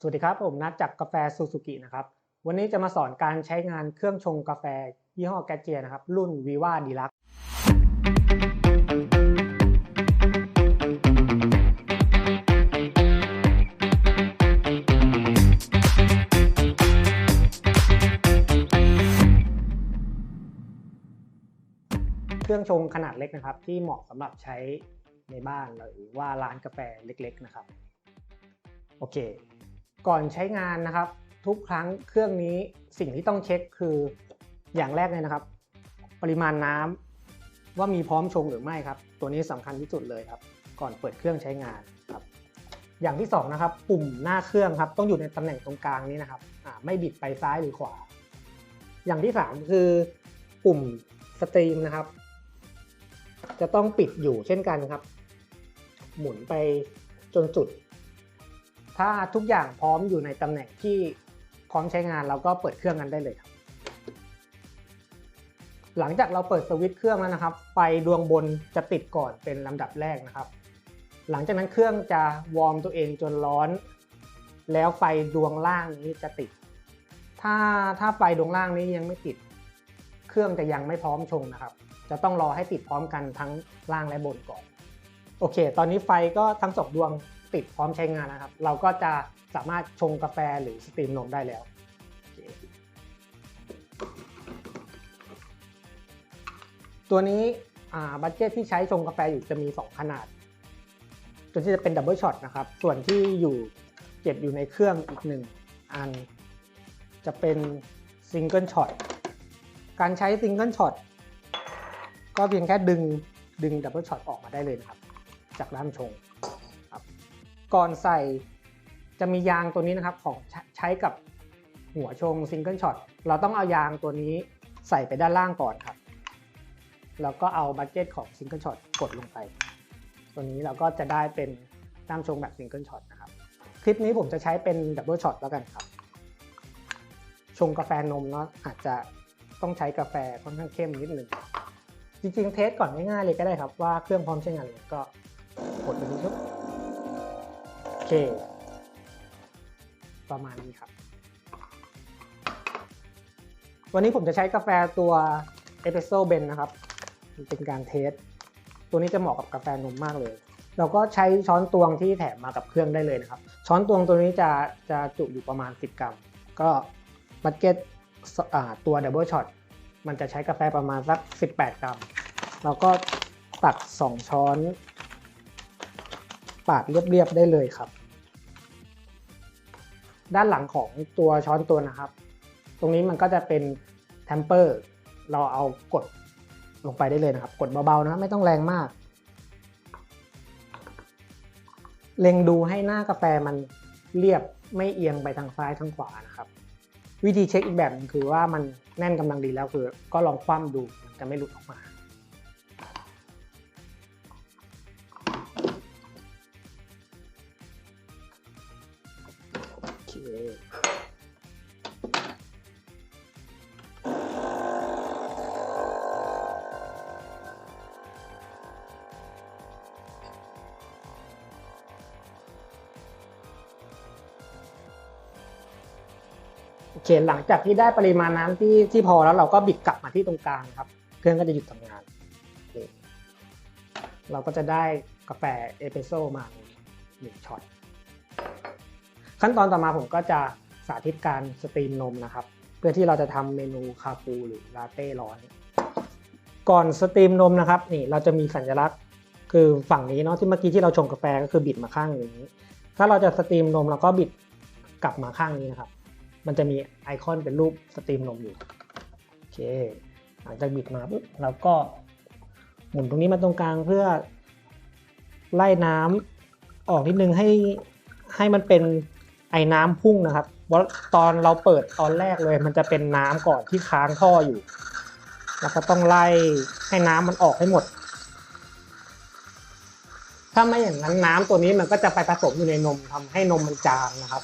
สวัสดีครับ ผมนัดจากกาแฟซูซูกินะครับ วันนี้จะมาสอนการใช้งานเครื่องชงกาแฟ ยี่ห้อแกเจียนะครับ รุ่น Viva Deluxe เครื่องชงขนาดเล็กนะครับ ที่เหมาะสำหรับใช้ในบ้านหรือว่าร้านกาแฟเล็ก ๆ นะครับ โอเค ก่อนใช้งานนะครับ ทุกครั้งเครื่องนี้สิ่งที่ต้องเช็คคืออย่างแรกเลยนะครับ ปริมาณน้ำว่ามีพร้อมชงหรือไม่ครับ ตัวนี้สำคัญที่สุดเลยครับ ก่อนเปิดเครื่องใช้งานครับ อย่างที่สองนะครับ ปุ่มหน้าเครื่องครับ ต้องอยู่ในตำแหน่งตรงกลางนี้นะครับไม่บิดไปซ้ายหรือขวา อย่างที่สามคือปุ่มสตรีมนะครับ จะต้องปิดอยู่เช่นกันครับ หมุนไปจนสุด ถ้าทุกอย่างพร้อมอยู่ในตำแหน่งที่พร้อมใช้งานเราก็เปิดเครื่องกันได้เลยครับ หลังจากเราเปิดสวิตช์เครื่องแล้วนะครับ ไฟดวงบนจะติดก่อนเป็นลำดับแรกนะครับ หลังจากนั้นเครื่องจะวอร์มตัวเองจนร้อน แล้วไฟดวงล่างนี้จะติด ถ้าถ้าไฟดวงล่างนี้ยังไม่ติด เครื่องจะยังไม่พร้อมชงนะครับ จะต้องรอให้ติดพร้อมกันทั้งล่างและบนก่อน โอเค ตอนนี้ไฟก็ทั้งสองดวง ติดพร้อมใช้งานนะครับ เราก็จะสามารถชงกาแฟหรือสตรีมนมได้แล้วตัวนี้บัตเจตที่ใช้ชงกาแฟอยู่จะมี 2 ขนาด ตัวที่จะเป็นดับเบิลช็อตนะครับ ส่วนที่อยู่เก็บอยู่ในเครื่องอีกหนึ่งอัน จะเป็นซิงเกิลช็อต การใช้ซิงเกิลช็อตก็เพียงแค่ดึงดึงดับเบิลช็อตออกมาได้เลยนะครับ จากด้ามชง ก่อนใส่จะมียางตัวนี้นะครับของใช้ใช้กับหัวชงซิงเกิลช็อตเราต้องเอายางตัวนี้ใส่ไปด้านล่างก่อนครับ แล้วก็เอาบัตเจ็ตของซิงเกิลช็อตกดลงไป ตัวนี้เราก็จะได้เป็นด้ามชงแบบซิงเกิลช็อตนะครับ คลิปนี้ผมจะใช้เป็นดับเบิลช็อตแล้วกันครับ ชงกาแฟนมเนาะอาจจะต้องใช้กาแฟค่อนข้างเข้มนิดหนึ่งจริงๆ เทสก่อนง่ายๆเลยก็ได้ครับว่าเครื่องพร้อมใช้งานก็กดไปนี้ครับ เค ประมาณนี้ครับ วันนี้ผมจะใช้กาแฟตัวเอสเปรสโซ่เบนนะครับ มันเป็นการเทส ตัวนี้จะเหมาะกับกาแฟนมมากเลย เราก็ใช้ช้อนตวงที่แถมมากับเครื่องได้เลยนะครับ ช้อนตวงตัวนี้จะจะจุอยู่ประมาณ 10 กรัม ก็บัตเก็ตตัวดับเบิลช็อตมันจะใช้กาแฟประมาณสัก 18 กรัม เราก็ตัก 2 ช้อน ปาดเรียบๆได้เลยครับ ด้านหลังของตัวช้อนตัวนะครับ ตรงนี้มันก็จะเป็นแทมเปอร์เราเอากดลงไปได้เลยนะครับ กดเบาๆนะไม่ต้องแรงมาก เล็งดูให้หน้ากาแฟมันเรียบไม่เอียงไปทางซ้ายทางขวานะครับ วิธีเช็คอีกแบบนึงคือว่ามันแน่นกำลังดีแล้วคือ ก็ลองคว่ำดูมันจะไม่หลุดออกมา โอเคโอเคหลังจากที่ได้ปริมาณน้ำที่ที่พอแล้วเราก็บิดกลับมาที่ตรงกลางครับ เครื่องก็จะหยุดทำงานเคเราก็จะได้กาแฟเอสเปรสโซ่มาหนึ่งช็อต ขั้นตอนต่อมาผมก็จะสาธิตการสตรีมนมนะครับ เพื่อที่เราจะทำเมนูคาปูหรือลาเต้ร้อน ก่อนสตรีมนมนะครับนี่เราจะมีสัญลักษณ์ คือฝั่งนี้เนาะที่เมื่อกี้ที่เราชงกาแฟก็คือบิดมาข้างนี้ ถ้าเราจะสตรีมนมเราก็บิดกลับมาข้างนี้นะครับ มันจะมีไอคอนเป็นรูปสตรีมนมอยู่โอเคหลังจากบิดมาปุ๊บเราก็หมุนตรงนี้มาตรงกลางเพื่อไล่น้ำออกนิดนึงให้ให้มันเป็น ไอ้น้ำพุ่งนะครับเพราตอนเราเปิดตอนแรกเลย มันจะเป็นน้ำก่อนที่ค้างท่ออยู่ แล้วก็ต้องไล่ให้น้ำมันออกให้หมด ถ้าไม่อย่างนั้นน้ำตัวนี้มันก็จะไปผสมอยู่ในนมทำให้นมมันจางนะครับ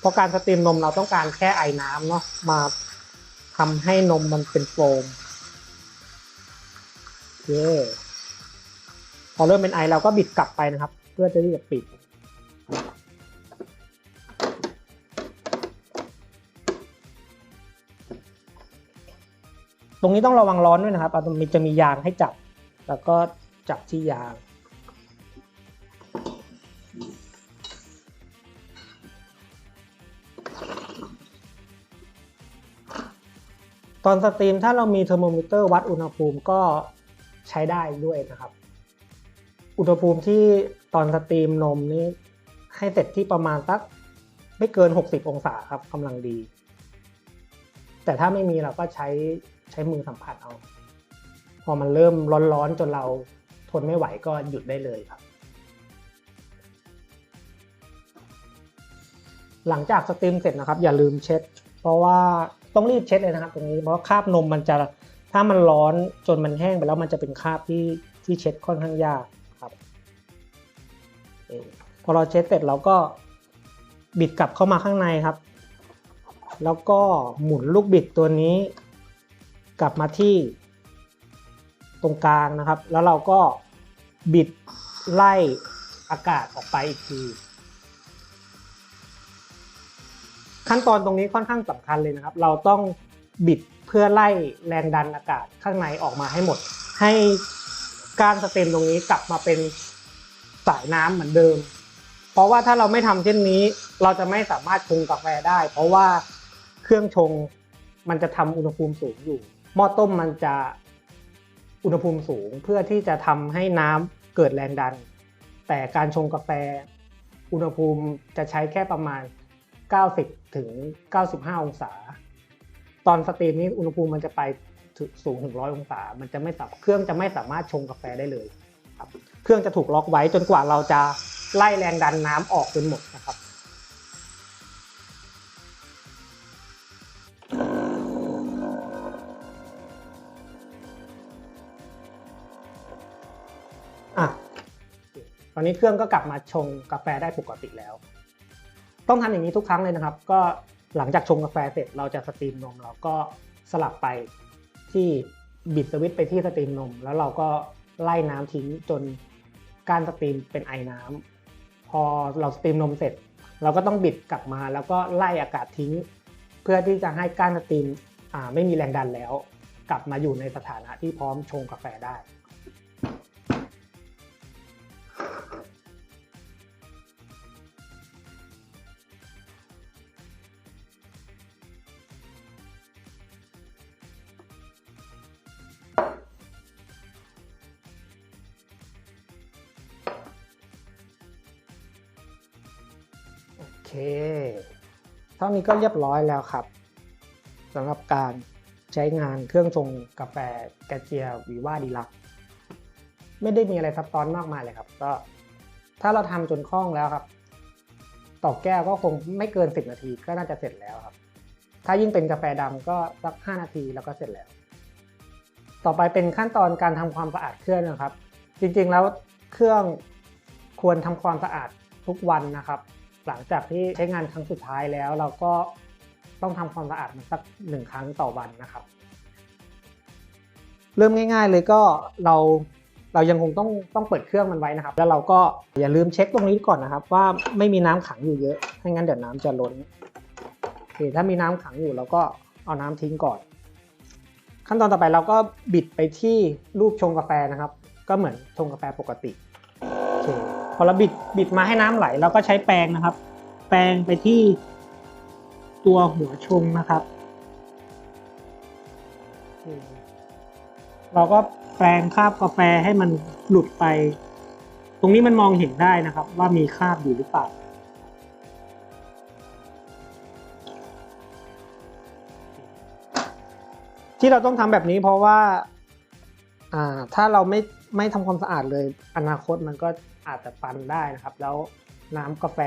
เพราะการสตรีมนมเราต้องการแค่ไอ้น้ำเนาะมาทำให้นมมันเป็นโฟมโอเคพอเริ่มเป็นไอเราก็บิดกลับไปนะครับ พื่อจะที่จะปิด ตรงนี้ต้องระวังร้อนด้วยนะครับมันจะมียางให้จับ แล้วก็จับที่ยางตอนสตรีมถ้าเรามีเทอร์โมมิเตอร์วัดอุณหภูมิก็ใช้ได้ด้วยนะครับ อุณหภูมิที่ ตอนสตรีมนมนี่ให้เสร็จที่ประมาณสักไม่เกิน 60 องศาครับกำลังดี แต่ถ้าไม่มีเราก็ใช้ใช้มือสัมผัสเอา พอมันเริ่มร้อนๆจนเราทนไม่ไหวก็หยุดได้เลยครับ หลังจากสตรีมเสร็จนะครับ อย่าลืมเช็ด เพราะว่าต้องรีบเช็ดเลยนะครับ ตรงนี้เพราะคราบนมมันจะถ้ามันร้อนจนมันแห้งไปแล้วมันจะเป็นคราบที่ที่เช็ดค่อนข้างยาก พอเราเช็ดเสร็จเราก็บิดกลับเข้ามาข้างในครับ แล้วก็หมุนลูกบิดตัวนี้ กลับมาที่ ตรงกลางนะครับ แล้วเราก็บิดไล่อากาศออกไปอีกทีขั้นตอนตรงนี้ค่อนข้างสำคัญเลยนะครับ เราต้องบิดเพื่อไล่แรงดันอากาศข้างในออกมาให้หมด ให้การสเต็มตรงนี้กลับมาเป็น สายน้ำเหมือนเดิม เพราะว่าถ้าเราไม่ทำเช่นนี้ เราจะไม่สามารถชงกาแฟได้ เพราะว่าเครื่องชงมันจะทำอุณหภูมิสูงอยู่ หม้อต้มมันจะอุณหภูมิสูงเพื่อที่จะทำให้น้ำเกิดแรงดัน แต่การชงกาแฟ อุณหภูมิจะใช้แค่ประมาณ 90ถึง95 องศา ตอนสตรีมนี้อุณหภูมิมันจะไปสูงถึง100องศา มันจะไม่สามเครื่องจะไม่สามารถชงกาแฟได้เลยครับ เครื่องจะถูกล็อกไว้จนกว่าเราจะไล่แรงดันน้ำออกจนหมดนะครับอะตอนนี้เครื่องก็กลับมาชงกาแฟได้ปกติแล้ว ต้องทำอย่างนี้ทุกครั้งเลยนะครับ ก็หลังจากชงกาแฟเสร็จเราจะสตรีมนมเราก็สลับไปที่บิดสวิตไปที่สตรีมนม แล้วเราก็ไล่น้ำทิ้งจน การสตรีมเป็นไอน้ำพอเราสตรีมนมเสร็จ เราก็ต้องบิดกลับมาแล้วก็ไล่อากาศทิ้ง เพื่อที่จะให้ก้านสตรีมไม่มีแรงดันแล้ว กลับมาอยู่ในสถานะที่พร้อมชงกาแฟได้ เค เท่านี้ก็เรียบร้อยแล้วครับสำหรับการใช้งานเครื่องชงกาแฟกาเจียวีว่าดีลัก ไม่ได้มีอะไรซับซ้อนมากมายเลยครับ ก็ถ้าเราทำจนคล่องแล้วครับต่อแก้วก็คงไม่เกิน 10 นาทีก็น่าจะเสร็จแล้วครับ ถ้ายิ่งเป็นกาแฟดำก็สัก 5 นาทีแล้วก็เสร็จแล้ว ต่อไปเป็นขั้นตอนการทำความสะอาดเครื่องนะครับ จริงๆแล้วเครื่องควรทำความสะอาดทุกวันนะครับ หลังจากที่ใช้งานครั้งสุดท้ายแล้ว เราก็ต้องทำความสะอาดมันสักหนึ่งครั้งต่อวันนะครับ เริ่มง่าย ๆ เลยก็เราเรายังคงต้องต้องเปิดเครื่องมันไว้นะครับ แล้วเราก็อย่าลืมเช็คตรงนี้ก่อนนะครับ ว่าไม่มีน้ำขังอยู่เยอะไม่งั้นเดี๋ยวน้ำจะล้นโอเคถ้ามีน้ำขังอยู่เราก็เอาน้ำทิ้งก่อน ขั้นตอนต่อไปเราก็บิดไปที่รูปชงกาแฟนะครับ ก็เหมือนชงกาแฟปกติโอเค พอเราบิดบิดมาให้น้ำไหลเราก็ใช้แปรงนะครับ แปรงไปที่ตัวหัวชงนะครับ เราก็แปรงคราบกาแฟให้มันหลุดไป ตรงนี้มันมองเห็นได้นะครับ ว่ามีคราบอยู่หรือเปล่าที่เราต้องทำแบบนี้เพราะว่า อ่า ถ้าเราไม่ ไม่ทำความสะอาดเลย อนาคตมันก็อาจจะตันได้นะครับ แล้วน้ำกาแฟ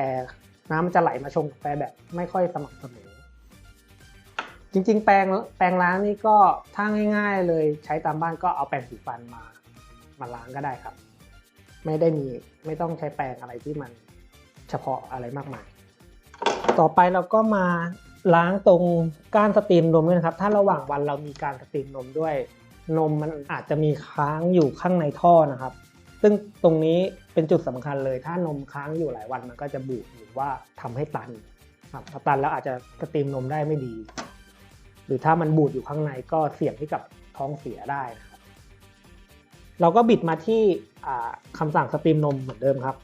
น้ำมันจะไหลมาชงกาแฟแบบไม่ค่อยสม่ำเสมอจริง ๆ แปรงแปรงล้างนี่ก็ถ้าง่าย ๆ เลยใช้ตามบ้านก็เอาแปรงสีฟันมามาล้างก็ได้ครับ ไม่ได้มีไม่ต้องใช้แปรงอะไรที่มันเฉพาะอะไรมากมาย ต่อไปเราก็มาล้างตรงก้านสตรีมนมด้วยนะครับ ถ้าระหว่างวันเรามีการสตรีมนมด้วย นมมันอาจจะมีค้างอยู่ข้างในท่อนะครับ ซึ่งตรงนี้เป็นจุดสำคัญเลย ถ้านมค้างอยู่หลายวันมันก็จะบูดหรือว่าทำให้ตันครับพอตันแล้วอาจจะสตรีมนมได้ไม่ดี หรือถ้ามันบูดอยู่ข้างในก็เสี่ยงที่กับท้องเสียได้นะครับ เราก็บิดมาที่อ่าคำสั่งสตรีมนมเหมือนเดิมครับ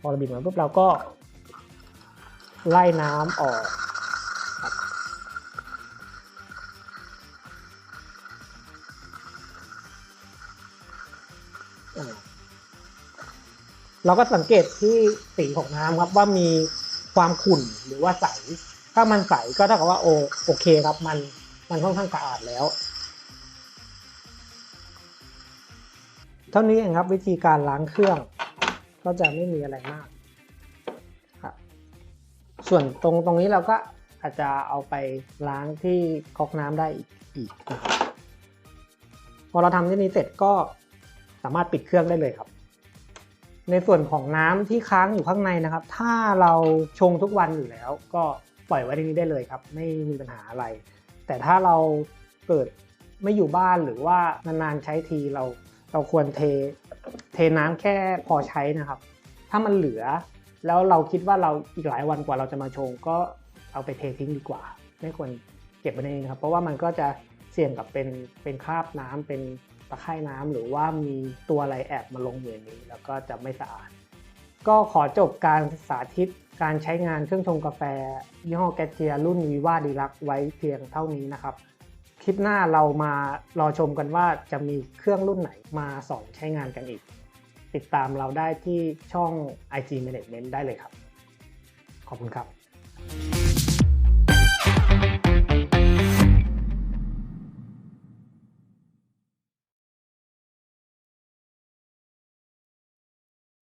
พอเราบิดมาปุ๊บเราก็ไล่น้ำออก เราก็สังเกตที่สีของน้ำครับว่ามีความขุ่นหรือว่าใส ถ้ามันใสก็เท่ากับว่าโอโอเคครับมันมันค่อนข้างสะอาดแล้ว เท่านี้เองครับวิธีการล้างเครื่อง ก็จะไม่มีอะไรมากครับส่วนตรงตรงนี้เราก็อาจจะเอาไปล้างที่ก๊อกน้ำได้อีกอีกพอเราทำที่นี้เสร็จก็สามารถปิดเครื่องได้เลยครับ ในส่วนของน้ำที่ค้างอยู่ข้างในนะครับ ถ้าเราชงทุกวันอยู่แล้ว ก็ปล่อยไว้ในนี้ได้เลยครับ ไม่มีปัญหาอะไร แต่ถ้าเราเกิดไม่อยู่บ้านหรือว่านานๆใช้ทีเราเราควรเทเทน้ำแค่พอใช้นะครับ ถ้ามันเหลือ แล้วเราคิดว่าเราอีกหลายวันกว่าเราจะมาชง ก็เอาไปเททิ้งดีกว่า ไม่ควรเก็บไว้ในนี้นะครับ เพราะว่ามันก็จะเสี่ยงกับเป็นเป็นคราบน้ำเป็น ตะไคร่น้ำหรือว่ามีตัวอะไรแอบมาลงอยู่นนี้ แล้วก็จะไม่สะอาด ก็ขอจบการสาธิตการใช้งานเครื่องชงกาแฟ ยี่ห้อแกเจียรุ่นวีวาดีลักไว้เพียงเท่านี้นะครับ คลิปหน้าเรามารอชมกันว่าจะมีเครื่องรุ่นไหนมาสอนใช้งานกันอีก ติดตามเราได้ที่ช่อง IG Management ได้เลยครับ ขอบคุณครับ